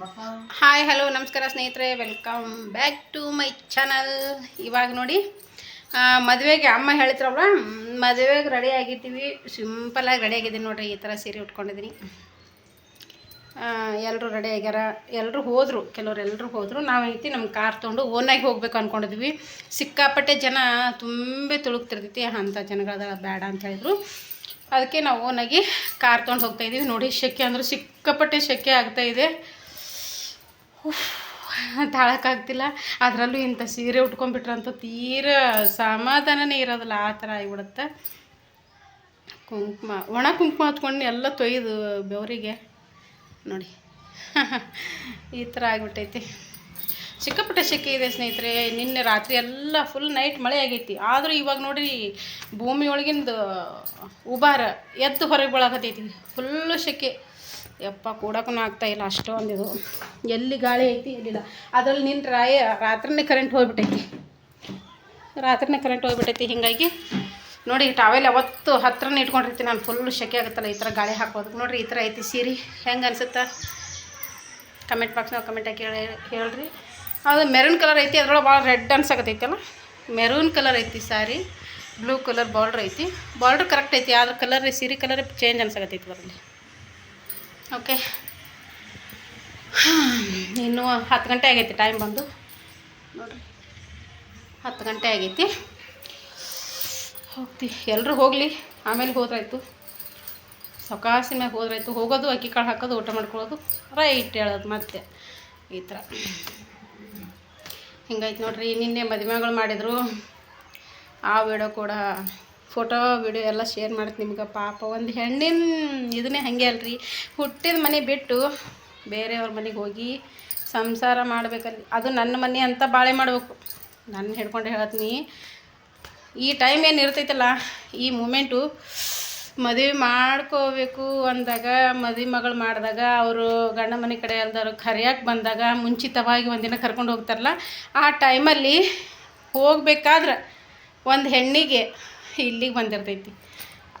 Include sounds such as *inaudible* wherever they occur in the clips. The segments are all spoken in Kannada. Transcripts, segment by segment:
ಹಾಯ್ ಹಲೋ ನಮಸ್ಕಾರ ಸ್ನೇಹಿತರೆ. Welcome back to my channel ಇವಾಗ ನೋಡಿ ಮದುವೆಗೆ ಅಮ್ಮ ಹೇಳ್ತಿರಲ್ವ ಮದುವೆಗೆ ರೆಡಿ ಆಗಿದ್ದೀವಿ. ಸಿಂಪಲಾಗಿ ರೆಡಿ ಆಗಿದ್ದೀನಿ ನೋಡ್ರಿ, ಈ ಥರ ಸೀರೆ ಉಟ್ಕೊಂಡಿದ್ದೀನಿ. ಎಲ್ಲರೂ ರೆಡಿ ಆಗ್ಯಾರ. ಎಲ್ಲರೂ ಹೋದರು, ಕೆಲವ್ರು ಎಲ್ಲರೂ ಹೋದರು. ಐತಿ ನಮ್ಮ ಕಾರ್ ತೊಗೊಂಡು ಓನಾಗಿ ಹೋಗ್ಬೇಕು ಅಂದ್ಕೊಂಡಿದ್ವಿ ಸಿಕ್ಕಾಪಟ್ಟೆ ಜನ ತುಂಬ ತುಳುಕ್ತಿರ್ತೈತಿ. ಅಂಥ ಜನಗಳದ ಬೇಡ ಅಂತ ಹೇಳಿದ್ರು. ಅದಕ್ಕೆ ನಾವು ಓನಾಗಿ ಕಾರ್ ತೊಗೊಂಡು ಹೋಗ್ತಾಯಿದ್ದೀವಿ ನೋಡಿ ಸೆಕೆ ಅಂದರೆ ಸಿಕ್ಕಾಪಟ್ಟೆ ಶೆಕೆ ಆಗ್ತಾಯಿದೆ ತಾಳಕ್ಕಾಗ್ತಿಲ್ಲ. ಅದರಲ್ಲೂ ಇಂಥ ಸೀರೆ ಉಟ್ಕೊಂಡ್ಬಿಟ್ರಂತೂ ತೀರ ಸಮಾಧಾನನೇ ಇರೋದಿಲ್ಲ, ಆ ಥರ ಆಗಿಬಿಡುತ್ತೆ. ಕುಂಕುಮ, ಒಣ ಕುಂಕುಮ ಹತ್ಕೊಂಡು ಎಲ್ಲ ತೊಯ್ದು ಬೆವರಿಗೆ. ನೋಡಿ, ಈ ಥರ ಆಗಿಬಿಟ್ಟೈತಿ. ಸಿಕ್ಕಾಪಟ್ಟೆ ಸೆಕೆ ಇದೆ ಸ್ನೇಹಿತರೆ, ನಿನ್ನೆ ರಾತ್ರಿ ಎಲ್ಲ ಫುಲ್ ನೈಟ್ ಮಳೆ ಆಗೈತಿ. ಆದರೂ ಇವಾಗ ನೋಡಿರಿ ಭೂಮಿ ಉಬಾರ ಎದ್ದು ಹೊರಗೆ ಬೀಳಕತ್ತೈತಿ. ಫುಲ್ಲು ಸೆಕೆ. ಯಪ್ಪ ಕೂಡಕ್ಕೂ ಇಲ್ಲ ಅಷ್ಟೊಂದಿದು ಎಲ್ಲಿ ಗಾಳಿ ಐತಿ ಎಲ್ಲಿಲ್ಲ ಅದ್ರಲ್ಲಿ ನಿನ್ನ ರಾಯ, ರಾತ್ರಿನೇ ಕರೆಂಟ್ ಹೋಗ್ಬಿಟ್ಟೈತಿ ರಾತ್ರಿನೇ ಕರೆಂಟ್ ಹೋಗ್ಬಿಟ್ಟೈತಿ ಹೀಗಾಗಿ. ನೋಡಿ ಟಾವೆಲ್ ಯಾವತ್ತು ಹತ್ರನೇ ಇಟ್ಕೊಂಡಿರ್ತೀನಿ ನಾನು. ಫುಲ್ ಶೆಕೆ ಆಗುತ್ತಲ್ಲ ಈ ಥರ ಗಾಳಿ ಹಾಕೋದಕ್ಕೆ. ನೋಡಿರಿ, ಈ ಥರ ಐತಿ ಸೀರೆ. ಹೆಂಗೆ ಅನ್ಸುತ್ತಾ? ಕಮೆಂಟ್ ಬಾಕ್ಸ್ನಾಗ ಕಮೆಂಟ್ ಹಾಕಿ ಹೇಳಿ, ಹೇಳ್ರಿ. ಅದು ಮೆರೂನ್ ಕಲರ್ ಐತಿ, ಅದ್ರೊಳಗೆ ಭಾಳ ರೆಡ್ ಅನ್ಸಕತ್ತೈತಲ್ಲ. ಮೆರೂನ್ ಕಲರ್ ಐತಿ ಸಾರಿ ಬ್ಲೂ ಕಲರ್ ಬಾರ್ಡ್ರ್ ಐತಿ. ಬಾರ್ಡ್ರ್ ಕರೆಕ್ಟ್ ಐತಿ, ಆದ್ರೆ ಕಲರ್ ಸೀರೆ ಕಲರ್ ಚೇಂಜ್ ಅನ್ಸಕತ್ತೈತಿ ಬರಲಿ ಓಕೆ. ಇನ್ನು ಹತ್ತು ಗಂಟೆ ಆಗೈತಿ ಟೈಮ್ ಬಂದು. ನೋಡಿರಿ. ಹತ್ತು ಗಂಟೆ ಆಗೈತಿ. ಹೋಗ್ತಿ. ಎಲ್ಲರೂ ಹೋಗಲಿ. ಆಮೇಲೆ ಹೋದ್ರಾಯ್ತು. ಸಕಾಸಿ ಮ್ಯಾಗ ಹೋದ್ರಾಯ್ತು. ಹೋಗೋದು ಅಕ್ಕಿ ಕಾಳು ಹಾಕೋದು ಊಟ ಮಾಡ್ಕೊಳ್ಳೋದು. ರೈಟ್ ಹೇಳೋದು ಮತ್ತೆ ಈ ಥರ. ಹಿಂಗೈತೆ ನೋಡ್ರಿ. ನಿನ್ನೆ ಮದುವೆಗಳು ಮಾಡಿದರು. ಆ ವಿಡಿಯೋ ಕೂಡ ಫೋಟೋ, ವಿಡಿಯೋ ಎಲ್ಲ ಶೇರ್ ಮಾಡ್ತೀನಿ ನಿಮ್ಗೆ. ಪಾಪ ಒಂದು ಹೆಣ್ಣಿನ ಇದನ್ನೇ ಹಾಗೆ ಅಲ್ರಿ. ಹುಟ್ಟಿದ ಮನೆ ಬಿಟ್ಟು ಬೇರೆಯವ್ರ ಮನೆಗೆ ಹೋಗಿ ಸಂಸಾರ ಮಾಡ್ಬೇಕಲ್ಲಿ. ಅದು ನನ್ನ ಮನೆ ಅಂತ ಬಾಳೆ ಮಾಡಬೇಕು. ನನ್ನ ಹಿಡ್ಕೊಂಡು ಹೇಳ್ತೀನಿ, ಈ ಟೈಮ್ ಏನು ಇರ್ತೈತಲ್ಲ, ಈ ಮೂಮೆಂಟು ಮದುವೆ ಮಾಡ್ಕೋಬೇಕು ಅಂದಾಗ, ಮದುವೆ ಮಗಳು ಮಾಡಿದಾಗ, ಅವರು ಗಂಡ ಮನೆ ಕಡೆ ಅಲ್ದವ್ರು ಕರೆಯೋಕೆ ಬಂದಾಗ, ಮುಂಚಿತವಾಗಿ ಒಂದಿನ ಕರ್ಕೊಂಡು ಹೋಗ್ತಾರಲ್ಲ, ಆ ಟೈಮಲ್ಲಿ ಹೋಗ್ಬೇಕಾದ್ರೆ ಒಂದು ಹೆಣ್ಣಿಗೆ *laughs* ಇಲ್ಲಿಗೆ ಬಂದಿರ್ತೈತಿ.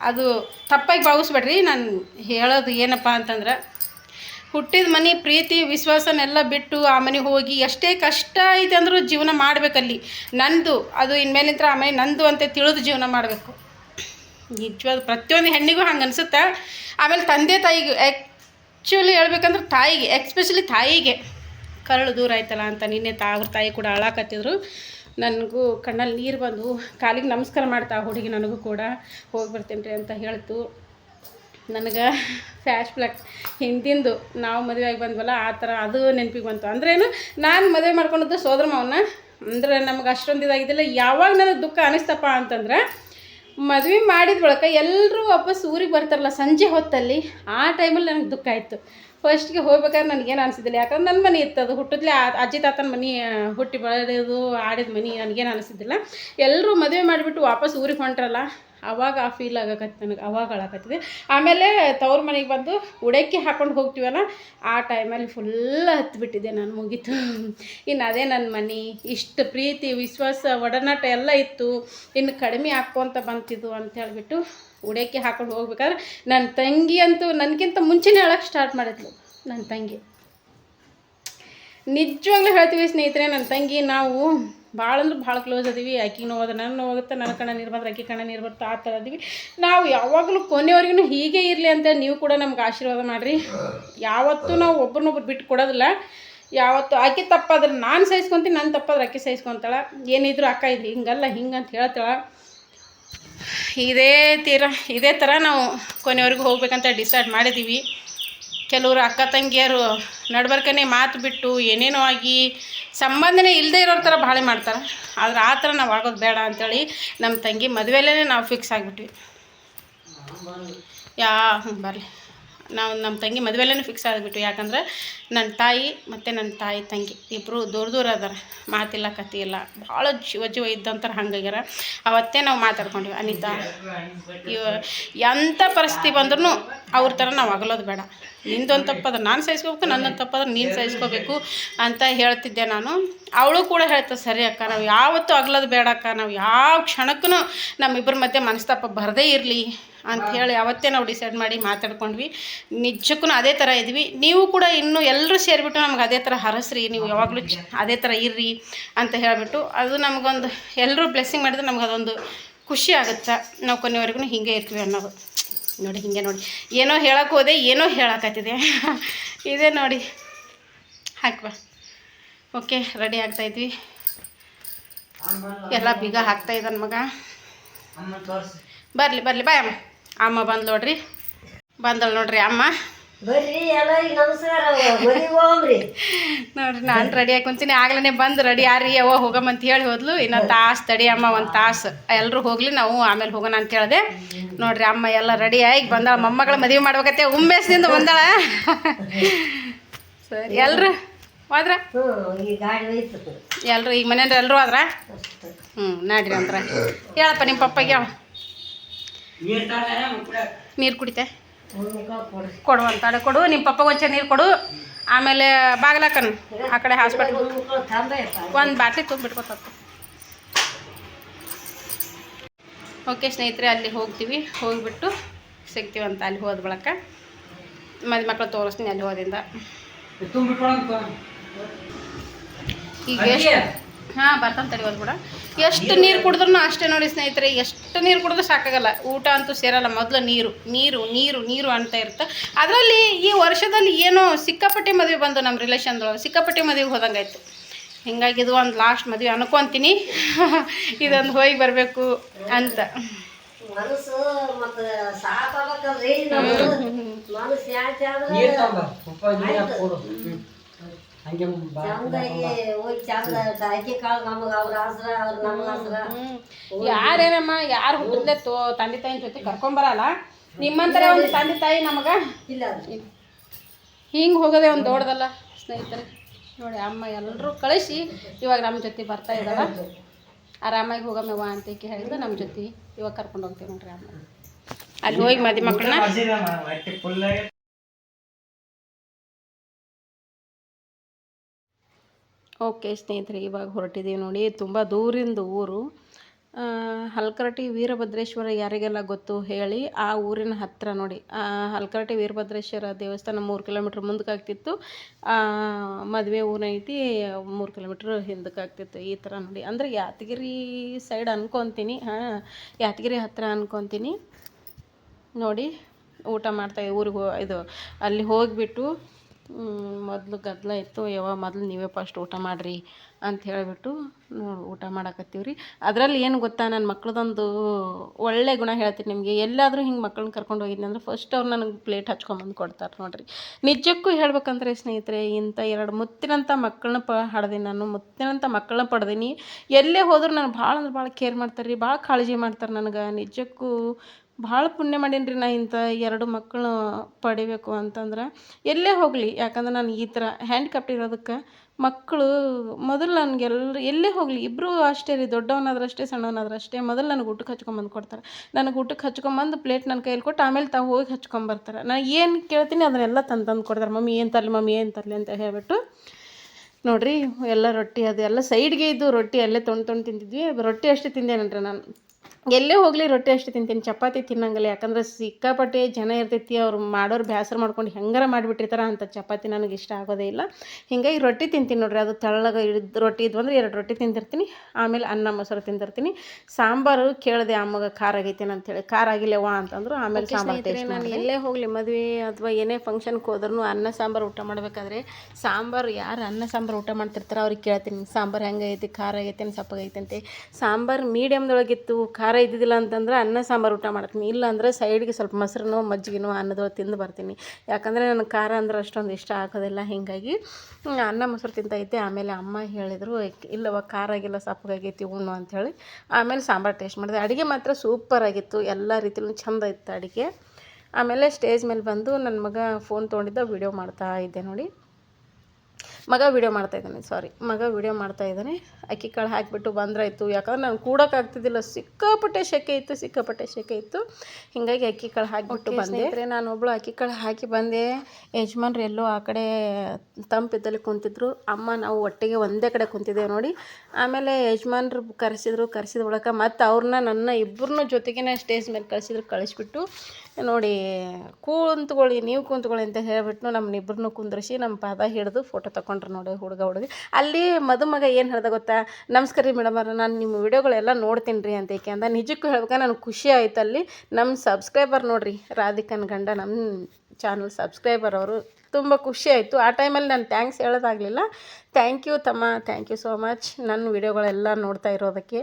ಅದು ತಪ್ಪಾಗಿ ಭಾವಿಸ್ಬೇಡ್ರಿ, ನಾನು ಹೇಳೋದು ಏನಪ್ಪ ಅಂತಂದ್ರೆ, ಹುಟ್ಟಿದ ಮನೆ ಪ್ರೀತಿ, ವಿಶ್ವಾಸನೆಲ್ಲ ಬಿಟ್ಟು ಆ ಮನೆಗೆ ಹೋಗಿ ಎಷ್ಟೇ ಕಷ್ಟ ಐತೆ ಅಂದರೂ ಜೀವನ ಮಾಡಬೇಕಲ್ಲಿ. ನಂದು, ಅದು ಇನ್ಮೇಲಿಂತ್ರ ಆ ಮನೆ ನಂದು ಅಂತ ತಿಳಿದು ಜೀವನ ಮಾಡಬೇಕು. ನಿಜವಾದ ಪ್ರತಿಯೊಂದು ಹೆಣ್ಣಿಗೂ ಹಂಗೆ ಅನ್ಸುತ್ತೆ? ಆಮೇಲೆ ತಂದೆ ತಾಯಿಗೆ ಆ್ಯಕ್ಚುಲಿ ಹೇಳ್ಬೇಕಂದ್ರೆ ತಾಯಿಗೆ ಎಕ್ಸ್ಪೆಷಲಿ ತಾಯಿಗೆ, ಕರಳು ದೂರ ಆಯ್ತಲ್ಲ ಅಂತ ನಿನ್ನೆ ತಾ ಅವ್ರ ತಾಯಿ ಕೂಡ ಅಳಾಕತ್ತಿದ್ರು. ನನಗೂ ಕಣ್ಣಲ್ಲಿ ನೀರು ಬಂದು ಕಾಲಿಗೆ ನಮಸ್ಕಾರ ಮಾಡ್ತಾ ಹುಡುಗಿ ನನಗೂ ಕೂಡ ಹೋಗಿ ಬರ್ತೀನಿ ರೀ ಅಂತ ಹೇಳ್ತು. ನನಗೆ ಫ್ಯಾಶ್ ಬ್ಲ್ಯಾಕ್ ಹಿಂದಿಂದು ನಾವು ಮದುವೆಯಾಗಿ ಬಂದ್ವಲ್ಲ, ಆ ಥರ ಅದು ನೆನಪಿಗೆ ಬಂತು. ಅಂದ್ರೇನು ನಾನು ಮದುವೆ ಮಾಡ್ಕೊಂಡದ್ದು ಸೋದರ ಮಾವನ್ನ. ಅಂದ್ರೆ ನಮಗೆ ಅಷ್ಟೊಂದು ಇದಾಗಿದ್ದಿಲ್ಲ. ಯಾವಾಗ ನನಗೆ ದುಃಖ ಅನಿಸ್ತಪ್ಪ ಅಂತಂದ್ರೆ, ಮದುವೆ ಮಾಡಿದ ಬಳಿಕ ಎಲ್ಲರೂ ವಾಪಸ್ ಊರಿಗೆ ಬರ್ತಾರಲ್ಲ, ಸಂಜೆ ಹೊತ್ತಲ್ಲಿ ಆ ಟೈಮಲ್ಲಿ ನನಗೆ ದುಃಖ ಆಯಿತು. ಫಸ್ಟ್ಗೆ ಹೋಗ್ಬೇಕಾದ್ರೆ ನನಗೇನು ಅನಿಸಿದಿಲ್ಲ ಯಾಕಂದ್ರೆ ನನ್ನ ಮನೆ ಇತ್ತು ಅದು. ಹುಟ್ಟಿದ್ಲೆ ಅಜ್ಜಿ ತಾತನ ಮನೆ ಹುಟ್ಟಿ ಬೆಳೆದು ಆಡಿದ ಮನೆ ನನಗೇನು ಅನಿಸಿದ್ದಿಲ್ಲ. ಎಲ್ಲರೂ ಮದುವೆ ಮಾಡಿಬಿಟ್ಟು ವಾಪಸ್ ಊರಿಗೆ ಹೊಂಟ್ರಲ್ಲ, ಅವಾಗ ಆ ಫೀಲ್ ಆಗಕತ್ತೆ ನನಗೆ, ಅವಾಗ ಅಳಕತ್ತಿದೆ ಆಮೇಲೆ ತವ್ರ ಮನೆಗೆ ಬಂದು ಉಡಕ್ಕಿ ಹಾಕೊಂಡು ಹೋಗ್ತೀವಲ್ಲ, ಆ ಟೈಮಲ್ಲಿ ಫುಲ್ ಹತ್ಬಿಟ್ಟಿದೆ ನಾನು ಮುಗೀತು. ಇನ್ನು ಅದೇ ನನ್ನ ಮನೆ. ಇಷ್ಟು ಪ್ರೀತಿ, ವಿಶ್ವಾಸ, ಒಡನಾಟ ಎಲ್ಲ ಇತ್ತು. ಇನ್ನು ಕಡಿಮೆ ಹಾಕ್ಕೊಂತ ಬಂತಿದ್ದು ಅಂತ ಹೇಳಿಬಿಟ್ಟು ಉಡಕ್ಕಿ ಹಾಕೊಂಡು ಹೋಗ್ಬೇಕಾದ್ರೆ ನನ್ನ ತಂಗಿ ಅಂತೂ ನನಗಿಂತ ಮುಂಚೆನೇ ಹೇಳಕ್ಕೆ ಸ್ಟಾರ್ಟ್ ಮಾಡಿದ್ಲು ನನ್ನ ತಂಗಿ. ನಿಜವಾಗ್ಲೂ ಹೇಳ್ತೀವಿ ಸ್ನೇಹಿತರೆ ನನ್ನ ತಂಗಿ, ನಾವು ಭಾಳ ಅಂದ್ರೆ ಭಾಳ ಕ್ಲೋಸ್ ಅದೀವಿ. ಆಕಿಗೆ ನೋವದ ನನ್ನ ನೋವಾಗುತ್ತೆ ನನ್ನ ಕಣ್ಣ ನೀರು ಬಂದ್ರೆ ಆಕಿ ಕಣ್ಣ ನೀರು ಆ ಥರ ಅದೀವಿ. ನಾವು ಯಾವಾಗಲೂ ಕೊನೆವರೆಗೂ ಹೀಗೆ ಇರಲಿ ಅಂತೇಳಿ ನೀವು ಕೂಡ ನಮ್ಗೆ ಆಶೀರ್ವಾದ ಮಾಡಿರಿ. ಯಾವತ್ತೂ ನಾವು ಒಬ್ರನ್ನೊಬ್ರು ಬಿಟ್ಟು ಕೊಡೋದಿಲ್ಲ. ಯಾವತ್ತು ಆಕೆ ತಪ್ಪಾದ್ರೆ ನಾನು ಸಹಿಸ್ಕೊತೀನಿ ನನ್ನ ತಪ್ಪಾದ್ರೆ ಆಕೆ ಸಹಿಸ್ಕೊತಾಳ. ಏನಿದ್ರು ಅಕ್ಕ ಇದು ಹಿಂಗಲ್ಲ ಹಿಂಗೆ ಅಂತ ಹೇಳ್ತಾಳೆ. ಇದೇ ತೀರ, ಇದೇ ಥರ ನಾವು ಕೊನೆವರೆಗೂ ಹೋಗ್ಬೇಕಂತ ಡಿಸೈಡ್ ಮಾಡಿದ್ದೀವಿ ಕೆಲವರು ಅಕ್ಕ ತಂಗಿಯರು ನಡ್ಬರ್ಕನೆ ಮಾತು ಬಿಟ್ಟು ಏನೇನೋ ಆಗಿ ಸಂಬಂಧನೇ ಇಲ್ಲದೆ ಇರೋ ಥರ ಭಾಳ ಮಾಡ್ತಾರೆ. ಆದ್ರೆ ಆ ಥರ ನಾವು ಆಗೋದು ಬೇಡ ಅಂಥೇಳಿ ನಮ್ಮ ತಂಗಿ ಮದುವೆಲೇ ನಾವು ಫಿಕ್ಸ್ ಆಗಿಬಿಟ್ವಿ. ಯಾ ಹ್ಞೂ ಬರಲಿ. ನಾವು ನಮ್ಮ ತಂಗಿ ಮದುವೆಲ್ಲೇ ಫಿಕ್ಸ್ ಆಗಿಬಿಟ್ಟು ಯಾಕಂದ್ರೆ ನನ್ನ ತಾಯಿ ಮತ್ತು ನನ್ನ ತಾಯಿ ತಂಗಿ ಇಬ್ಬರು ದೂರ ದೂರ ಅದಾರ. ಮಾತಿಲ್ಲ ಕತಿ ಇಲ್ಲ. ಭಾಳ ಜೀವ ಜೀವ ಇದ್ದಂತಾರೆ ಹಂಗಾಗ್ಯಾರ. ಅವತ್ತೇ ನಾವು ಮಾತಾಡ್ಕೊಂಡ್ವಿ, ಅನಿತಾ, ಇವ ಎಂಥ ಪರಿಸ್ಥಿತಿ ಬಂದ್ರೂ ಅವ್ರ ಥರ ನಾವು ಅಗಲೋದು ಬೇಡ. ನಿಂದೊಂದು ತಪ್ಪಾದ್ರೆ ನಾನು ಸಹಿಸ್ಕೋಬೇಕು, ನನ್ನೊಂದು ತಪ್ಪದ್ರೆ ನೀನು ಸಹಿಸ್ಕೋಬೇಕು ಅಂತ ಹೇಳ್ತಿದ್ದೆ ನಾನು. ಅವಳು ಕೂಡ ಹೇಳ್ತಾ ಸರಿ ಅಕ್ಕ, ನಾವು ಯಾವತ್ತೂ ಅಗಲೋದು ಬೇಡ ಅಕ್ಕ. ನಾವು ಯಾವ ಕ್ಷಣಕ್ಕೂ ನಮ್ಮಿಬ್ಬರ ಮಧ್ಯೆ ಮನಸ್ತಾಪ ಬರದೇ ಇರಲಿ. ಅಂತ ಹೇಳಿ ಅವತ್ತೇ ನಾವು ಡಿಸೈಡ್ ಮಾಡಿ ಮಾತಾಡ್ಕೊಂಡ್ವಿ. ನಿಜಕ್ಕೂ ಅದೇ ಥರ ಇದ್ವಿ. ನೀವು ಕೂಡ ಇನ್ನೂ ಎಲ್ಲರೂ ಸೇರಿಬಿಟ್ಟು ನಮ್ಗೆ ಅದೇ ಥರ ಹರಸ್ರಿ ನೀವು ಯಾವಾಗಲೂ ಅದೇ ಥರ ಇರ್ರಿ ಅಂತ ಹೇಳಿಬಿಟ್ಟು ಅದು ನಮಗೊಂದು ಎಲ್ಲರೂ ಬ್ಲೆಸ್ಸಿಂಗ್ ಮಾಡಿದ್ರೆ ನಮ್ಗೆ ಅದೊಂದು ಖುಷಿ ಆಗುತ್ತೆ? ನಾವು ಕೊನೆವರೆಗೂ ಹಿಂಗೆ ಇರ್ತೀವಿ ಅನ್ನೋದು. ನೋಡಿ ಹಿಂಗೆ ನೋಡಿ. ಏನೋ ಹೇಳಕ್ಕೆ ಹೋದೆ ಏನೋ ಹೇಳಕತ್ತಿದೆ. *laughs* ಇದೇ ನೋಡಿ. ಹಾಕ್ಬಾ ಓಕೆ ರೆಡಿ ಆಗ್ತಾಯಿದ್ವಿ ಎಲ್ಲ ಬೀಗ ಹಾಕ್ತಾ ಇದ್ದಾನೆ ಮಗ. ಬರಲಿ ಬರಲಿ ಬಾಯ್ ಅಮ್ಮ ಬಂದ್ ನೋಡ್ರಿ. ಬಂದಳು ನೋಡ್ರಿ ಅಮ್ಮ. ಬರ್ರಿ ಎಲ್ಲರಿಗೆ ನಮಸ್ಕಾರ ಹೋಗ್ರಿ. ನೋಡ್ರಿ ನಾನು ರೆಡಿ ಕುಂತೀನಿ. ಆಗ್ಲೇ ಬಂದು ರೆಡಿ ಯಾರಿ ಯವ ಹೋಗಮ್ಮಂತ ಹೇಳಿ ಹೋದ್ಲು. ಇನ್ನೊಂದು ತಾಸು ತಡಿ ಅಮ್ಮ ಒಂದು ತಾಸು. ಎಲ್ಲರೂ ಹೋಗ್ಲಿ ನಾವು ಆಮೇಲೆ ಹೋಗೋಣ ಅಂತ ಹೇಳಿದೆ. ನೋಡ್ರಿ ಅಮ್ಮ ಎಲ್ಲ ರೆಡಿ ಆಗಿ ಬಂದಾಳ. ಮೊಮ್ಮಗಳ ಮದುವೆ ಮಾಡ್ಬೇಕತ್ತೆ. ಉಮ್ಮೇಸದಿಂದ ಬಂದಾಳ. ಸರಿ ಎಲ್ರು ಹೋದ್ರ? ಎಲ್ರು ಈಗ ಮನೆಯವ್ರು ಎಲ್ಲರೂ ಆದ್ರ ಅಷ್ಟೇ. ಹ್ಞೂ ನಡ್ರಿ ಅಂದ್ರ. ಹೇಳಪ್ಪ ನಿಮ್ಮ ಪಪ್ಪಗೆ ಹೇಳ. ನೀರು ಕುಡಿತೆ? ಕೊಡು ಅಂತ ಕೊಡುವಂತಾಳೆ ಕೊಡು ನಿಮ್ಮ ಪಪ್ಪಗೆ ಒಂಚೆ ನೀರು ಕೊಡು. ಆಮೇಲೆ ಬಾಗ್ಲಾಕನ್ ಆ ಕಡೆ ಹಾಸ್ಪಿಟ್ಲ್. ಒಂದು ಬಾಟ್ಲಿ ತುಂಬಿಟ್ಕೊತ ಓಕೆ ಸ್ನೇಹಿತರೆ ಅಲ್ಲಿ ಹೋಗ್ತೀವಿ. ಹೋಗಿಬಿಟ್ಟು ಸಿಗ್ತೀವಂತ ಅಲ್ಲಿ ಹೋದ ಬಳಕ. ಮದುವೆ ಮಕ್ಕಳು ತೋರಿಸ್ತೀನಿ ಅಲ್ಲಿ ಹೋದಿಂದ. ಈಗ ಹಾಂ ಬರ್ತಾನೆ ತಡಿ ಹೋದ್ ಬಿಡ ಎಷ್ಟು ನೀರು ಕುಡಿದ್ರೂ ಅಷ್ಟೇ ನೋಡಿ ಸ್ನೇಹಿತರೆ ಎಷ್ಟು ನೀರು ಕುಡಿದ್ರೂ ಸಾಕಾಗಲ್ಲ. ಊಟ ಅಂತೂ ಸೇರಲ್ಲ ಮೊದಲು ನೀರು ನೀರು ನೀರು ನೀರು ಅಂತ ಇರುತ್ತೆ. ಅದರಲ್ಲಿ ಈ ವರ್ಷದಲ್ಲಿ ಏನೋ ಸಿಕ್ಕಾಪಟ್ಟೆ ಮದುವೆ ಬಂದು ನಮ್ಮ ರಿಲೇಷನ್ದೊಳಗೆ ಸಿಕ್ಕಾಪಟ್ಟೆ ಮದುವೆ ಹೋದಂಗಾಯ್ತು. ಹಿಂಗಾಗಿ ಇದು ಒಂದು ಲಾಸ್ಟ್ ಮದುವೆ ಅನ್ಕೊಂತೀನಿ. *laughs* ಇದೊಂದು ಹೋಗಿ ಬರಬೇಕು ಅಂತ. ಮನಸ್ಸು ಚಂದಾಗಿ ಹೋಗಿ ಚಂದ ಅಕ್ಕಿ ಕಾಳು ನಮಗೆ ಅವ್ರ ಆಸರ ಅವ್ರ ನಮ್ಗೆ ಆಸರ. ಯಾರೇನಮ್ಮ ಯಾರು ಹುಟ್ಟಿದ್ಲೆ ತೋ ತಂದೆ ತಾಯಿನ ಜೊತೆ ಕರ್ಕೊಂಬರಲ್ಲ ನಿಮ್ಮಂತರ ಒಂದು ತಂದೆ ತಾಯಿ ನಮಗ? ಇಲ್ಲ ಹಿಂಗ್ ಹಿಂಗೆ ಹೋಗೋದೇ ಒಂದು ದೊಡ್ಡದಲ್ಲ ಸ್ನೇಹಿತರೆ. ನೋಡಿ ಅಮ್ಮ ಎಲ್ಲರೂ ಕಳಿಸಿ ಇವಾಗ ನಮ್ಮ ಜೊತೆ ಬರ್ತಾ ಇದ್ದಾವ ಆರಾಮಾಗಿ ಹೋಗಮ್ಮವ್ವ ಅಂತ ಹೇಳಿದ್ರೆ ನಮ್ಮ ಜೊತೆ ಇವಾಗ ಕರ್ಕೊಂಡು ಹೋಗ್ತೀವಿ ನೋಡ್ರಿ ಅಮ್ಮ. ಅಲ್ಲಿ ಹೋಗಿ ಮದಿ ಮಕ್ಕಳನ್ನ. ಓಕೆ ಸ್ನೇಹಿತರೆ, ಇವಾಗ ಹೊರಟಿದ್ದೀವಿ ನೋಡಿ, ತುಂಬ ದೂರಿಂದ ಊರು. ಹಲ್ಕರಟಿ ವೀರಭದ್ರೇಶ್ವರ ಯಾರಿಗೆಲ್ಲ ಗೊತ್ತು ಹೇಳಿ, ಆ ಊರಿನ ಹತ್ತಿರ ನೋಡಿ. ಹಲ್ಕರಟಿ ವೀರಭದ್ರೇಶ್ವರ ದೇವಸ್ಥಾನ ಮೂರು ಕಿಲೋಮೀಟ್ರ್ ಮುಂದಕ್ಕಾಗ್ತಿತ್ತು. ಮದುವೆ ಊರೈತಿ ಮೂರು ಕಿಲೋಮೀಟ್ರ್ ಹಿಂದಕ್ಕಾಗ್ತಿತ್ತು ಈ ಥರ ನೋಡಿ. ಅಂದರೆ ಯಾದಗಿರಿ ಸೈಡ್ ಅನ್ಕೊತೀನಿ. ಹಾಂ, ಯಾದಗಿರಿ ಹತ್ತಿರ ಅನ್ಕೊತೀನಿ. ನೋಡಿ, ಊಟ ಮಾಡ್ತಾ, ಊರಿಗೆ ಇದು, ಅಲ್ಲಿ ಹೋಗಿಬಿಟ್ಟು ಮೊದಲು ಗದ್ದಲ ಇತ್ತು ಯಾವ ಮೊದಲು ನೀವೇ ಫಸ್ಟ್ ಊಟ ಮಾಡಿರಿ ಅಂತ ಹೇಳಿಬಿಟ್ಟು ಊಟ ಮಾಡಕತ್ತೀವಿ ರೀ ಅದರಲ್ಲಿ ಏನು ಗೊತ್ತಾ ನನ್ನ ಮಕ್ಳದೊಂದು ಒಳ್ಳೆ ಗುಣ ಹೇಳ್ತೀನಿ ನಿಮಗೆ. ಎಲ್ಲಾದರೂ ಹಿಂಗೆ ಮಕ್ಕಳನ್ನ ಕರ್ಕೊಂಡು ಹೋಗಿದ್ನಿ ಅಂದ್ರೆ ಫಸ್ಟ್ ಅವ್ರು ನನಗೆ ಪ್ಲೇಟ್ ಹಚ್ಕೊಂಬಂದು ಕೊಡ್ತಾರೆ ನೋಡಿರಿ. ನಿಜಕ್ಕೂ ಹೇಳ್ಬೇಕಂದ್ರೆ ಸ್ನೇಹಿತರೆ, ಇಂಥ ಎರಡು ಮುತ್ತಿನಂಥ ಮಕ್ಕಳನ್ನ ಪ ಹಡ್ದೀನಿ ನಾನು, ಮುತ್ತಿನಂಥ ಮಕ್ಕಳನ್ನ ಪಡ್ದೀನಿ. ಎಲ್ಲೇ ಹೋದ್ರೂ ನನಗೆ ಭಾಳ ಅಂದ್ರೆ ಭಾಳ ಕೇರ್ ಮಾಡ್ತಾರೆ ರೀ ಭಾಳ ಕಾಳಜಿ ಮಾಡ್ತಾರೆ ನನಗೆ. ನಿಜಕ್ಕೂ ಭಾಳ ಪುಣ್ಯ ಮಾಡೀನಿ ರೀ ನಾ ಇಂಥ ಎರಡು ಮಕ್ಕಳು ಪಡಿಬೇಕು ಅಂತಂದ್ರೆ ಎಲ್ಲೇ ಹೋಗಲಿ. ಯಾಕಂದ್ರೆ ನಾನು ಈ ಥರ ಹ್ಯಾಂಡಿಕ್ಯಾಪ್ಟ್ ಇರೋದಕ್ಕೆ ಮಕ್ಕಳು ಮೊದಲು ನನಗೆ ಎಲ್ಲರೂ ಎಲ್ಲೇ ಹೋಗಲಿ. ಇಬ್ಬರೂ ಅಷ್ಟೇ ರೀ, ದೊಡ್ಡವನಾದ್ರೂ ಅಷ್ಟೇ, ಸಣ್ಣವನಾದ್ರೂ ಅಷ್ಟೇ. ಮೊದಲು ನನಗೆ ಊಟಕ್ಕೆ ಹಚ್ಕೊಂಬಂದು ಕೊಡ್ತಾರೆ. ನನಗೆ ಊಟಕ್ಕೆ ಹಚ್ಕೊಂಬಂದು ಪ್ಲೇಟ್ ನನ್ನ ಕೈಯಲ್ಲಿ ಕೊಟ್ಟು ಆಮೇಲೆ ತಾವು ಹೋಗಿ ಹಚ್ಕೊಂಬರ್ತಾರೆ ನಾನು ಏನು ಕೇಳ್ತೀನಿ ಅದನ್ನೆಲ್ಲ ತಂದು ತಂದು ಕೊಡ್ತಾರೆ. ಮಮ್ಮಿ, ಏನು ತರಲಿ, ಮಮ್ಮಿ, ಏನು ತರಲಿ ಅಂತ ಹೇಳ್ಬಿಟ್ಟು ನೋಡಿರಿ, ಎಲ್ಲ ರೊಟ್ಟಿ ಅದೆಲ್ಲ ಸೈಡ್ಗೆ ಇದ್ದು ರೊಟ್ಟಿ ಅಲ್ಲೇ ತೊಗೊಂಡು ತೊಗೊಂಡು ತಿಂತಿದ್ವಿ. ರೊಟ್ಟಿ ಅಷ್ಟೇ ತಿಂದೇನಂದ್ರೆ ನಾನು. ಎಲ್ಲೇ ಹೋಗಲಿ ರೊಟ್ಟಿ ಅಷ್ಟೇ ತಿಂತೀನಿ ಚಪಾತಿ ತಿನ್ನಂಗಿಲ್ಲ. ಯಾಕಂದ್ರೆ ಸಿಕ್ಕಾಪಟ್ಟೆ ಜನ ಇರ್ತೈತಿ ಅವ್ರು ಮಾಡೋರು ಬೇಸರ ಮಾಡ್ಕೊಂಡು ಹೆಂಗಾರ ಮಾಡಿಬಿಟ್ಟಿರ್ತಾರೆ ಅಂತ ಚಪಾತಿ ನನಗೆ ಇಷ್ಟ ಆಗೋದೇ ಇಲ್ಲ. ಹಿಂಗಾಗಿ ರೊಟ್ಟಿ ತಿಂತೀನಿ ನೋಡ್ರಿ ಅದು ತೆಳ್ಳಗೆ ಇಳಿದು ರೊಟ್ಟಿ ಇದ್ವು ಅಂದ್ರೆ ಎರಡು ರೊಟ್ಟಿ ತಿಂತಿರ್ತೀನಿ ಆಮೇಲೆ ಅನ್ನ ಮೊಸರು ತಿಂತಿರ್ತೀನಿ ಸಾಂಬಾರು ಕೇಳಿದೆ ಅಮ್ಮಗ ಖಾರ ಆಗೈತೇನೆ ಅಂತೇಳಿ ಖಾರ ಆಗಿಲ್ಲವಾ ಅಂತಂದ್ರು ಆಮೇಲೆ ಸಾಂಬಾರು ಟೇಸ್ಟ್ ನಾನು ಎಲ್ಲೇ ಹೋಗಲಿ ಮದುವೆ ಅಥವಾ ಏನೇ ಫಂಕ್ಷನ್ಗೆ ಹೋದ್ರೂ ಅನ್ನ ಸಾಂಬಾರು ಊಟ ಮಾಡಬೇಕಾದ್ರೆ ಸಾಂಬಾರು ಯಾರು ಅನ್ನ ಸಾಂಬಾರು ಊಟ ಮಾಡ್ತಿರ್ತಾರೋ ಅವ್ರಿಗೆ ಕೇಳ್ತೀನಿ ಸಾಂಬಾರು ಹೆಂಗೈತಿ ಖಾರ ಆಗೈತೆ ಸಪ್ಪಗೈತೆ ಅಂತೆ ಸಾಂಬಾರು ಮೀಡಿಯಮ್ದೊಳಗಿತ್ತು ಖಾರ ಇದ್ದಿದ್ದಿಲ್ಲ ಅಂತಂದ್ರೆ ಅನ್ನ ಸಾಂಬಾರು ಊಟ ಮಾಡ್ತೀನಿ. ಇಲ್ಲ ಅಂದರೆ ಸೈಡ್ಗೆ ಸ್ವಲ್ಪ ಮೊಸರನ್ನೋ, ಮಜ್ಜಿಗೆನೋ, ಅನ್ನದೋ ತಿಂದು ಬರ್ತೀನಿ. ಯಾಕಂದರೆ ನನಗೆ ಖಾರ ಅಂದ್ರೆ ಅಷ್ಟೊಂದು ಇಷ್ಟ ಆಗೋದಿಲ್ಲ. ಹೀಗಾಗಿ ಅನ್ನ ಮೊಸರು ತಿಂತೈತೆ ಆಮೇಲೆ ಅಮ್ಮ ಹೇಳಿದರು ಇಲ್ಲವ ಖಾರ ಆಗಿಲ್ಲ ಸಪ್ಪಗಾಗೈತಿ ಉಣ್ಣು ಅಂಥೇಳಿ ಆಮೇಲೆ ಸಾಂಬಾರು ಟೇಸ್ಟ್ ಮಾಡಿದೆ. ಅಡುಗೆ ಮಾತ್ರ ಸೂಪರ್ ಆಗಿತ್ತು. ಎಲ್ಲ ರೀತಿಲೂ ಚಂದ ಇತ್ತು ಅಡುಗೆ. ಆಮೇಲೆ ಸ್ಟೇಜ್ ಮೇಲೆ ಬಂದು ನನ್ನ ಮಗ ಫೋನ್ ತೊಗೊಂಡಿದ್ದ ವಿಡಿಯೋ ಮಾಡ್ತಾ ಇದ್ದೆ ನೋಡಿ. ಮಗ ವಿಡಿಯೋ ಮಾಡ್ತಾ ಇದ್ದಾನೆ ಸಾರಿ ಮಗ ವಿಡಿಯೋ ಮಾಡ್ತಾ ಇದ್ದಾನೆ. ಅಕ್ಕಿ ಕಾಳು ಹಾಕಿಬಿಟ್ಟು ಬಂದ್ರಾಯಿತು. ಯಾಕಂದ್ರೆ ನಾನು ಕೂಡೋಕ್ಕಾಗ್ತಿದ್ದಿಲ್ಲ. ಸಿಕ್ಕಾಪಟ್ಟೆ ಶೆಕೆ ಇತ್ತು ಸಿಕ್ಕಾಪಟ್ಟೆ ಶೆಕೆ ಇತ್ತು. ಹೀಗಾಗಿ ಅಕ್ಕಿ ಕಾಳು ಹಾಕಿಬಿಟ್ಟು ಬಂದೆ. ನಾನು ಒಬ್ಬಳು ಅಕ್ಕಿ ಕಾಳು ಹಾಕಿ ಬಂದೆ. ಯಜಮಾನ್ರು ಎಲ್ಲೋ ಆ ಕಡೆ ತಂಪಿದ್ದಲ್ಲಿ ಕುಂತಿದ್ರು. ಅಮ್ಮ ನಾವು ಒಟ್ಟಿಗೆ ಒಂದೇ ಕಡೆ ಕುಂತಿದ್ದೇವೆ ನೋಡಿ. ಆಮೇಲೆ ಯಜಮಾನ್ರು ಕರೆಸಿದ್ರು ಕರೆಸಿದ ಒಳಗೆ ಮತ್ತು ಅವ್ರನ್ನ ನನ್ನ ಇಬ್ಬರನ್ನ ಜೊತೆಗೇ ಸ್ಟೇಜ್ ಮೇಲೆ ಕಳಿಸಿದ್ರು. ಕಳಿಸ್ಬಿಟ್ಟು ನೋಡಿ, ಕೂತ್ಕೊಳ್ಳಿ, ನೀವು ಕೂತ್ಕೊಳ್ಳಿ ಅಂತ ಹೇಳ್ಬಿಟ್ಟು ನಮ್ಮನ್ನ ಇಬ್ಬರನ್ನೂ ಕುಂದ್ರಿಸಿ ನಮ್ಮ ಪಾದ ಹಿಡಿದು ಫೋಟೋ ತಗೊಂಡ್ರು ನೋಡಿ ಹುಡುಗ ಹುಡುಗಿ. ಅಲ್ಲಿ ಮದುಮಗ ಏನು ಹೇಳ್ದೆ ಗೊತ್ತಾ? ನಮಸ್ಕಾರ ರೀ ಮೇಡಮ್ ನಾನು ನಿಮ್ಮ ವಿಡಿಯೋಗಳೆಲ್ಲ ನೋಡ್ತೀನಿ ರೀ ಅಂತ ಏಕೆ ಅಂದ. ನಿಜಕ್ಕೂ ಹೇಳ್ಬೇಕಾ, ನನಗೆ ಖುಷಿ ಆಯ್ತು ಅಲ್ಲಿ. ನಮ್ಮ ಸಬ್ಸ್ಕ್ರೈಬರ್ ನೋಡಿರಿ, ರಾಧಿಕನ್ ಗಂಡ ನಮ್ಮ ಚಾನಲ್ ಸಬ್ಸ್ಕ್ರೈಬರ್ ಅವರು, ತುಂಬ ಖುಷಿ ಆಯಿತು. ಆ ಟೈಮಲ್ಲಿ ನಾನು ಥ್ಯಾಂಕ್ಸ್ ಹೇಳೋದಾಗಲಿಲ್ಲ. ಥ್ಯಾಂಕ್ ಯು ತಮ್ಮ ಥ್ಯಾಂಕ್ ಯು ಸೋ ಮಚ್ ನನ್ನ ವಿಡಿಯೋಗಳೆಲ್ಲ ನೋಡ್ತಾ ಇರೋದಕ್ಕೆ.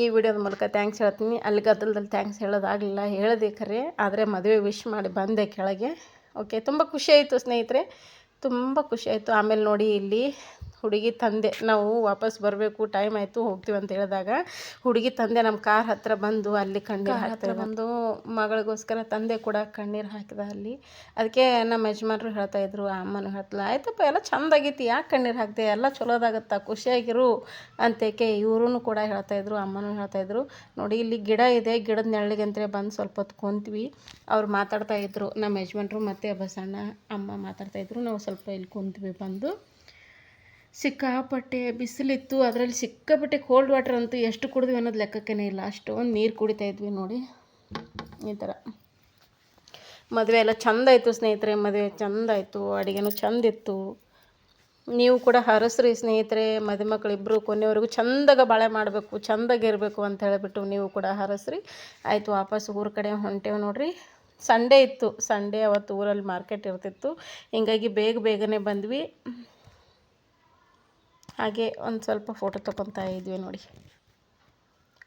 ಈ ವಿಡಿಯೋದ ಮೂಲಕ ಥ್ಯಾಂಕ್ಸ್ ಹೇಳ್ತೀನಿ. ಅಲ್ಲಿ ಗದ್ದಲದಲ್ಲಿ ಥ್ಯಾಂಕ್ಸ್ ಹೇಳೋದಾಗಲಿಲ್ಲ, ಹೇಳಿದೆ ಖರೆ ಆದರೆ ಮದುವೆ ವಿಶ್ ಮಾಡಿ ಬಂದೆ ಕೆಳಗೆ. ಓಕೆ ತುಂಬ ಖುಷಿ ಆಯಿತು ಸ್ನೇಹಿತರೆ. ತುಂಬ ಖುಷಿ ಆಯಿತು. ಆಮೇಲೆ ನೋಡಿ ಇಲ್ಲಿ ಹುಡುಗಿ ತಂದೆ ನಾವು ವಾಪಸ್ ಬರಬೇಕು ಟೈಮ್ ಆಯಿತು ಹೋಗ್ತೀವಿ ಅಂತ ಹೇಳಿದಾಗ ಹುಡುಗಿ ತಂದೆ ನಮ್ಮ ಕಾರ್ ಹತ್ರ ಬಂದು ಅಲ್ಲಿ ಕಣ್ಣೀರು ಹಾಕ್ತಾರೆ ಬಂದು ಮಗಳಿಗೋಸ್ಕರ ತಂದೆ ಕೂಡ ಕಣ್ಣೀರು ಹಾಕಿದ ಅಲ್ಲಿ. ಅದಕ್ಕೆ ನಮ್ಮ ಯಜಮಾನ್ರು ಹೇಳ್ತಾ ಇದ್ರು ಅಮ್ಮನ ಹೇಳ್ತಲ್ಲ ಆಯ್ತಪ್ಪ ಎಲ್ಲ ಚಂದಾಗೈತಿ ಯಾಕೆ ಕಣ್ಣೀರು ಹಾಕಿದೆ? ಎಲ್ಲ ಚಲೋದಾಗತ್ತಾ? ಖುಷಿಯಾಗಿರು. ಅಂತೇಕೆ ಇವ್ರೂ ಕೂಡ ಹೇಳ್ತಾ ಇದ್ರು ಅಮ್ಮನೂ ಹೇಳ್ತಾ ಇದ್ರು ನೋಡಿ ಇಲ್ಲಿ ಗಿಡ ಇದೆ ಗಿಡದ ನೆರಳಿಗೆ ಅಂತ ಬಂದು ಸ್ವಲ್ಪ ಹೊತ್ತು ಕುಂತ್ವಿ. ಅವ್ರು ಮಾತಾಡ್ತಾ ಇದ್ರು ನಮ್ಮ ಯಜಮಾನ್ರು ಮತ್ತು ಬಸಣ್ಣ ಅಮ್ಮ ಮಾತಾಡ್ತಾ ಇದ್ರು ನಾವು ಸ್ವಲ್ಪ ಇಲ್ಲಿ ಕುಂತ್ವಿ ಬಂದು. ಸಿಕ್ಕಾಪಟ್ಟೆ ಬಿಸಿಲಿತ್ತು, ಅದರಲ್ಲಿ ಸಿಕ್ಕಾಪಟ್ಟೆ ಕೋಲ್ಡ್ ವಾಟರ್ ಅಂತೂ ಎಷ್ಟು ಕುಡಿದ್ವಿ ಅನ್ನೋದು ಲೆಕ್ಕಕ್ಕೇ ಇಲ್ಲ. ಅಷ್ಟೊಂದು ನೀರು ಕುಡಿತಾ ಇದ್ವಿ ನೋಡಿ. ಈ ಥರ ಮದುವೆ ಎಲ್ಲ ಚಂದ ಆಯಿತು ಸ್ನೇಹಿತರೆ, ಮದುವೆ ಚಂದ ಆಯಿತು, ಅಡುಗೆನೂ ಚಂದ ಇತ್ತು. ನೀವು ಕೂಡ ಹರಸ್ರಿ ಸ್ನೇಹಿತರೆ ಮದುಮಕ್ಳಿಬ್ಬರು ಕೊನೆವರೆಗೂ ಚಂದಾಗ ಬಾಳೆ ಮಾಡಬೇಕು ಚಂದಾಗಿರಬೇಕು ಅಂತ ಹೇಳಿಬಿಟ್ಟು ನೀವು ಕೂಡ ಹರಸ್ರಿ ಆಯಿತು, ವಾಪಸ್ ಊರ ಕಡೆ ಹೊಂಟೇವು ನೋಡ್ರಿ. ಸಂಡೇ ಇತ್ತು, ಸಂಡೇ ಅವತ್ತು ಊರಲ್ಲಿ ಮಾರ್ಕೆಟ್ ಇರ್ತಿತ್ತು. ಹೀಗಾಗಿ ಬೇಗ ಬೇಗನೆ ಬಂದ್ವಿ. ಹಾಗೆ ಒಂದು ಸ್ವಲ್ಪ ಫೋಟೋ ತಗೊತಾ ಇದ್ವಿ ನೋಡಿ.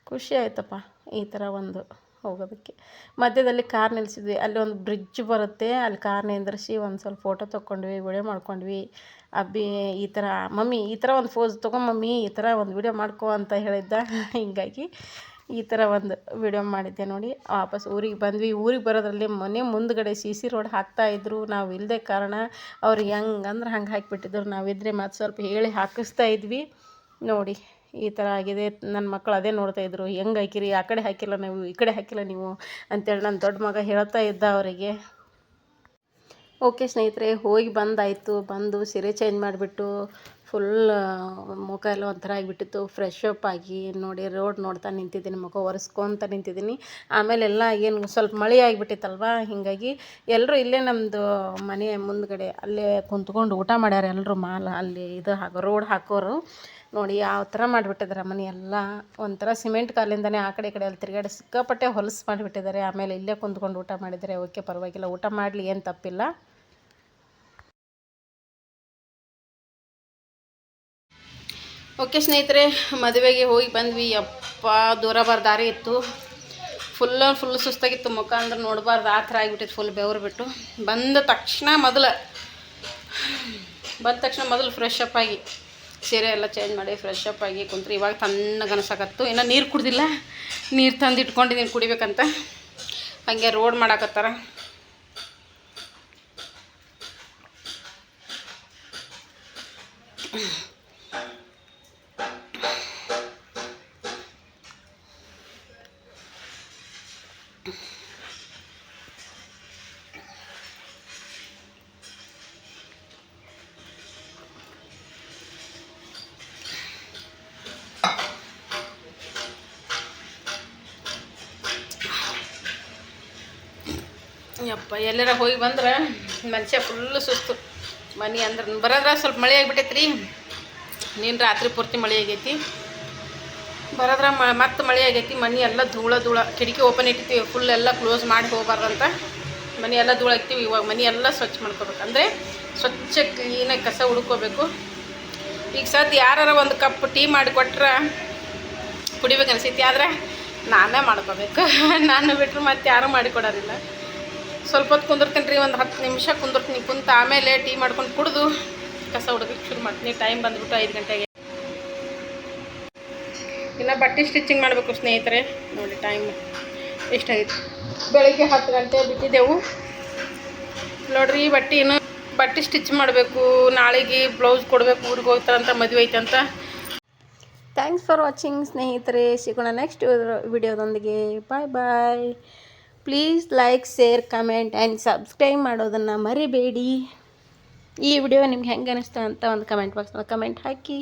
ಖುಷಿ ಆಯ್ತಪ್ಪ ಈ ಥರ ಒಂದು ಹೋಗೋದಕ್ಕೆ. ಮಧ್ಯದಲ್ಲಿ ಕಾರ್ ನಿಲ್ಲಿಸಿದ್ವಿ ಅಲ್ಲಿ ಒಂದು ಬ್ರಿಡ್ಜ್ ಬರುತ್ತೆ. ಅಲ್ಲಿ ಕಾರ್ ನಿಂದ್ರಿಸಿ ಒಂದು ಸ್ವಲ್ಪ ಫೋಟೋ ತೊಗೊಂಡ್ವಿ ವಿಡಿಯೋ ಮಾಡ್ಕೊಂಡ್ವಿ. ಅಬ್ಬಿ, ಈ ಥರ ಮಮ್ಮಿ, ಈ ಥರ ಒಂದು ಫೋಸ್ ತೊಗೊಂಡು ಮಮ್ಮಿ, ಈ ಥರ ಒಂದು ವಿಡಿಯೋ ಮಾಡ್ಕೊ ಅಂತ ಹೇಳಿದ್ದ ಹೀಗಾಗಿ ಈ ಥರ ಒಂದು ವಿಡಿಯೋ ಮಾಡಿದ್ದೆ ನೋಡಿ. ವಾಪಸ್ ಊರಿಗೆ ಬಂದ್ವಿ. ಊರಿಗೆ ಬರೋದ್ರಲ್ಲಿ ಮನೆ ಮುಂದ್ಗಡೆ ಸಿ ಸಿ ರೋಡ್ ಹಾಕ್ತಾಯಿದ್ರು ನಾವು ಇಲ್ಲದೆ ಕಾರಣ ಅವ್ರು ಹೆಂಗೆ ಅಂದ್ರೆ ಹಂಗೆ ಹಾಕಿಬಿಟ್ಟಿದ್ರು. ನಾವಿದ್ರೆ ಮತ್ತು ಸ್ವಲ್ಪ ಹೇಳಿ ಹಾಕಿಸ್ತಾ ಇದ್ವಿ. ನೋಡಿ, ಈ ಥರ ಆಗಿದೆ. ನನ್ನ ಮಕ್ಕಳು ಅದೇ ನೋಡ್ತಾ ಇದ್ರು. ಹೆಂಗೆ ಹಾಕಿರಿ? ಆ ಕಡೆ ಹಾಕಿಲ್ಲ ನೀವು, ಈ ಕಡೆ ಹಾಕಿಲ್ಲ ನೀವು ಅಂತೇಳಿ ನನ್ನ ದೊಡ್ಡ ಮಗ ಹೇಳ್ತಾ ಇದ್ದ ಅವರಿಗೆ. ಓಕೆ ಸ್ನೇಹಿತರೆ, ಹೋಗಿ ಬಂದಾಯಿತು. ಬಂದು ಸೀರೆ ಚೇಂಜ್ ಮಾಡಿಬಿಟ್ಟು ಫುಲ್ ಮುಖ ಎಲ್ಲ ಒಂಥರ ಆಗಿಬಿಟ್ಟಿತ್ತು. ಫ್ರೆಶ್ ಅಪ್ ಆಗಿ ನೋಡಿ ರೋಡ್ ನೋಡ್ತಾ ನಿಂತಿದ್ದೀನಿ, ಮುಖ ಒರೆಸ್ಕೊತ ನಿಂತಿದ್ದೀನಿ. ಆಮೇಲೆ ಎಲ್ಲ ಏನು ಸ್ವಲ್ಪ ಮಳೆ ಆಗಿಬಿಟ್ಟಿತ್ತಲ್ವ? ಹೀಗಾಗಿ ಎಲ್ಲರೂ ಇಲ್ಲೇ ನಮ್ಮದು ಮನೆ ಮುಂದ್ಗಡೆ ಅಲ್ಲೇ ಕುಂತ್ಕೊಂಡು ಊಟ ಮಾಡ್ಯಾರ ಎಲ್ಲರೂ ಮಾಲ್, ಅಲ್ಲಿ ಇದು ಹಾಕೋ ರೋಡ್ ಹಾಕೋರು. ನೋಡಿ, ಯಾವ ಥರ ಮಾಡಿಬಿಟ್ಟಿದ್ದಾರೆ ಮನೆ ಎಲ್ಲ. ಒಂಥರ ಸಿಮೆಂಟ್ ಕಾಲಿಂದನೇ ಆ ಕಡೆ ಈ ಕಡೆ ಅಲ್ಲಿ ತಿರುಗಾಡಿ ಸಿಕ್ಕಾಪಟ್ಟೆ ಹೊಲಸು ಮಾಡಿಬಿಟ್ಟಿದ್ದಾರೆ. ಆಮೇಲೆ ಇಲ್ಲೇ ಕುಂತ್ಕೊಂಡು ಊಟ ಮಾಡಿದರೆ ಓಕೆ, ಪರವಾಗಿಲ್ಲ. ಊಟ ಮಾಡಲಿ, ಏನು ತಪ್ಪಿಲ್ಲ. ಓಕೆ ಸ್ನೇಹಿತರೆ, ಮದುವೆಗೆ ಹೋಗಿ ಬಂದ್ವಿ. ಅಪ್ಪ ದೂರ ಬರ್ದಾರಿ ದಾರಿ ಇತ್ತು. ಫುಲ್ ಫುಲ್ ಸುಸ್ತಾಗಿತ್ತು. ಮುಖ ಅಂದ್ರೆ ನೋಡಬಾರ್ದು. ಆ ಥರ ಆಗಿಬಿಟ್ಟಿತ್ತು ಫುಲ್ ಬೆವರು ಬಿಟ್ಟು. ಬಂದ ತಕ್ಷಣ ಮೊದಲು, ಬಂದ ತಕ್ಷಣ ಮೊದಲು ಫ್ರೆಶ್ ಅಪ್ ಆಗಿ, ಸೀರೆ ಎಲ್ಲ ಚೇಂಜ್ ಮಾಡಿ ಫ್ರೆಶ್ ಅಪ್ ಆಗಿ ಕುಂತ್ರಿ. ಇವಾಗ ತಣ್ಣಗೆ ಅನ್ಸಕತ್ತು. ಇನ್ನು ನೀರು ಕುಡ್ದಿಲ್ಲ. ನೀರು ತಂದು ಇಟ್ಕೊಂಡಿದ್ದೀನಿ ಕುಡಿಬೇಕಂತ. ಹಂಗೆ ರೋಡ್ ಮಾಡಾಕತ್ತಾರ. ಯಪ್ಪ ಎಲ್ಲರ ಹೋಗಿ ಬಂದ್ರೆ ಮನುಷ್ಯ ಫುಲ್ಲು ಸುಸ್ತು. ಮನೆ ಅಂದ್ರೆ ಬರೋದ್ರ ಸ್ವಲ್ಪ ಮಳೆ ಆಗಿಬಿಟ್ಟೈತೆ ರೀ ನೀನು ರಾತ್ರಿ ಪೂರ್ತಿ ಮಳೆ ಆಗೈತಿ. ಬರೋದ್ರ ಮ, ಮತ್ತೆ ಮಳೆ ಆಗೈತಿ, ಮನೆ ಎಲ್ಲ ಧೂಳ ಧೂಳ. ಕಿಟಕಿ ಓಪನ್ ಇಟ್ಟಿರ್ತೀವಿ ಫುಲ್ ಎಲ್ಲ ಕ್ಲೋಸ್ ಮಾಡಿ ಹೋಗ್ಬಾರ್ದಂತ. ಮನೆ ಎಲ್ಲ ಧೂಳ ಇಕ್ತೀವಿ, ಇವಾಗ ಮನೆ ಎಲ್ಲ ಸ್ವಚ್ಛ ಮಾಡ್ಕೋಬೇಕು. ಅಂದರೆ ಸ್ವಚ್ಛ ಕ್ಲೀನಾಗಿ ಕಸ ಹುಡ್ಕೋಬೇಕು ಈಗ ಸದ್ಯ ಯಾರು ಒಂದು ಕಪ್ ಟೀ ಮಾಡಿ ಕೊಟ್ರೆ ಕುಡಿಬೇಕು ಅನಿಸೈತಿ, ಆದ್ರೆ ನಾನೇ ಮಾಡ್ಕೋಬೇಕು. *laughs* ನಾನು ಬಿಟ್ಟರೆ ಮತ್ತೆ ಯಾರೂ ಮಾಡಿಕೊಡೋರಿಲ್ಲ ಸ್ವಲ್ಪ ಹೊತ್ತು ಕುಂದಿರ್ತೀನಿ ರೀ, ಒಂದು ಹತ್ತು ನಿಮಿಷ ಕುಂದಿರ್ತೀನಿ ಕುಂತ ಆಮೇಲೆ ಟೀ ಮಾಡ್ಕೊಂಡು ಕುಡಿದು ಕಸ ಹುಡುಗಕ್ಕೆ ಶುರು ಮಾಡ್ತೀನಿ. ಟೈಮ್ ಬಂದ್ಬಿಟ್ಟು ಐದು ಗಂಟೆಗೆ. ಇನ್ನು ಬಟ್ಟೆ ಸ್ಟಿಚಿಂಗ್ ಮಾಡಬೇಕು ಸ್ನೇಹಿತರೆ. ನೋಡಿ ಟೈಮ್ ಎಷ್ಟಾಗಿತ್ತು ಬೆಳಿಗ್ಗೆ ಹತ್ತು ಗಂಟೆ ಬಿಟ್ಟಿದ್ದೆವು ನೋಡ್ರಿ ಬಟ್ಟೆ ಇನ್ನು ಬಟ್ಟೆ ಸ್ಟಿಚ್ ಮಾಡಬೇಕು. ನಾಳೆಗೆ ಬ್ಲೌಸ್ ಕೊಡಬೇಕು, ಊರಿಗೆ ಹೋಗ್ತಾರಂತ ಮದುವೆ ಐತಂತ ಥ್ಯಾಂಕ್ಸ್ ಫಾರ್ ವಾಚಿಂಗ್ ಸ್ನೇಹಿತರೆ. ಸಿಗೋಣ next ವಿಡಿಯೋದೊಂದಿಗೆ bye bye please like share comment and subscribe ಮಾಡೋದನ್ನು ಮರಿಬೇಡಿ. ಈ ವಿಡಿಯೋ ನಿಮ್ಗೆ ಹೆಂಗೆ ಅನಿಸ್ತು ಅಂತ ಒಂದು ಕಮೆಂಟ್ ಬಾಕ್ಸ್ನಲ್ಲಿ ಕಮೆಂಟ್ ಹಾಕಿ.